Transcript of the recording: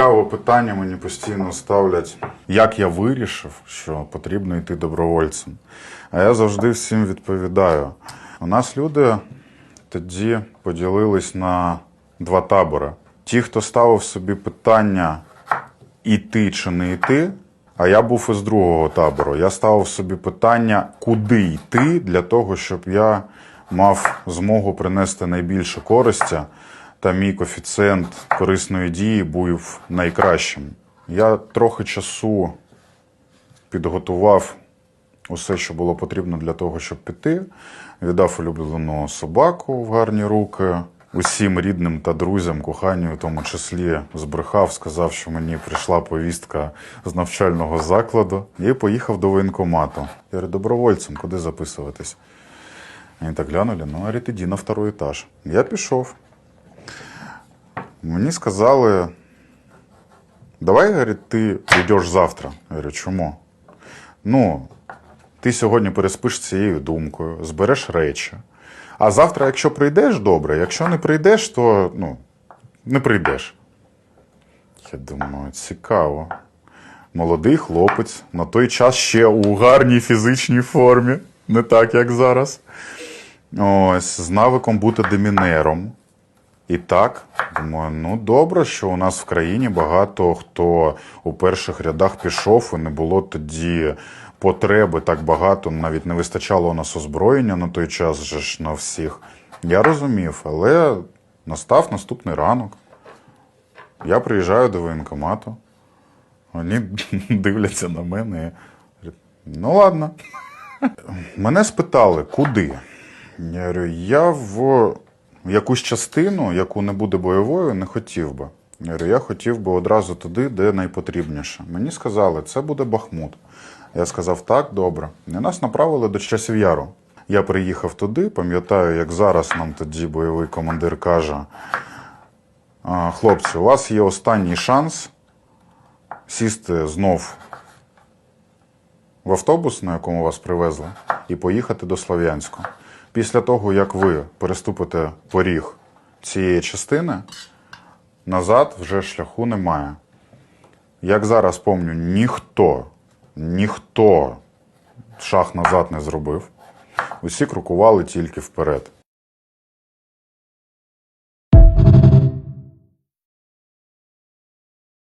Цікаве питання мені постійно ставлять, як я вирішив, що потрібно йти добровольцем. А я завжди всім відповідаю. У нас люди тоді поділились на два табори. Ті, хто ставив собі питання іти чи не йти, а я був із другого табору. Я ставив собі питання, куди йти для того, щоб я мав змогу принести найбільше користі, та мій коефіцієнт корисної дії був найкращим. Я трохи часу підготував усе, що було потрібно для того, щоб піти. Віддав улюблену собаку в гарні руки. Усім рідним та друзям, коханню, в тому числі, збрехав, сказав, що мені прийшла повістка з навчального закладу, і поїхав до воєнкомату. Я говорю, добровольцем, куди записуватись? Вони так глянули, ну, говорить, іди на второй етаж. Я пішов. Мені сказали, давай, говорить, ти йдеш завтра. Я говорю, чому? Ну, ти сьогодні переспиш цією думкою, збереш речі. А завтра, якщо прийдеш, добре, якщо не прийдеш, то ну, не прийдеш. Я думаю, цікаво. Молодий хлопець, на той час ще у гарній фізичній формі, не так, як зараз. Ось, з навиком бути демінером. І так, думаю, ну добре, що у нас в країні багато хто у перших рядах пішов, і не було тоді потреби так багато, навіть не вистачало у нас озброєння на той час же ж на всіх. Я розумів, але настав наступний ранок. Я приїжджаю до воєнкомату. Вони дивляться на мене. і Ну ладно. Мене спитали, куди? Я говорю, я в якусь частину, яку не буде бойовою, не хотів би. Я хотів би одразу туди, де найпотрібніше. Мені сказали, це буде Бахмут. Я сказав, так, добре. І нас направили до часів яру. Я приїхав туди, пам'ятаю, як зараз нам тоді бойовий командир каже: хлопці, у вас є останній шанс сісти знов в автобус, на якому вас привезли, і поїхати до Слов'янська. Після того, як ви переступите поріг цієї частини, назад вже шляху немає. Як зараз помню, ніхто, ніхто шах назад не зробив. Усі крокували тільки вперед.